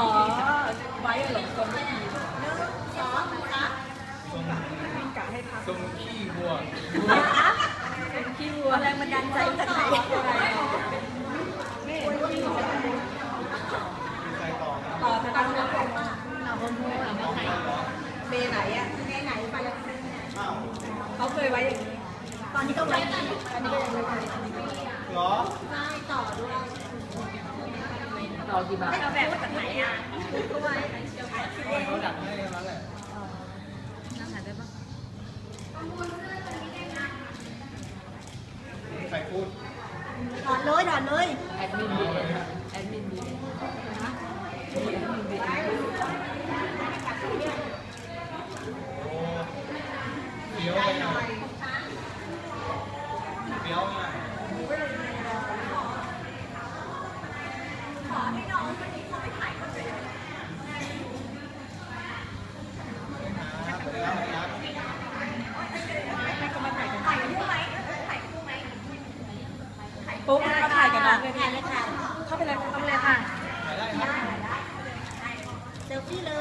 อนเมื่อกี้หนึ่งสองสามทรงกะให้พักทรงขี้วัวขี้วัวแรงบันดาลใจจากไหนไม่เห็นขี้วัวใครต่อนะต่อทางนั้นเราบนหัวเราไม่ใส่เบไหนอะแม่ไหนไปแล้วอ้าวเขาเคยไว้อย่างนี้ ตอนนี้ก็ไว้อันนี้ก็ยังไม่เคย เหรอ ได้ต่อด้วย ต่อกี่บาทเอาแบบจากไปุ๊บก็ถ่ายกับน้องเลยถ่ายเลยค่ะ เข้าไปเลยเข้าไปเลยค่ะ ถ่ายได้ครับเซลฟี่เลย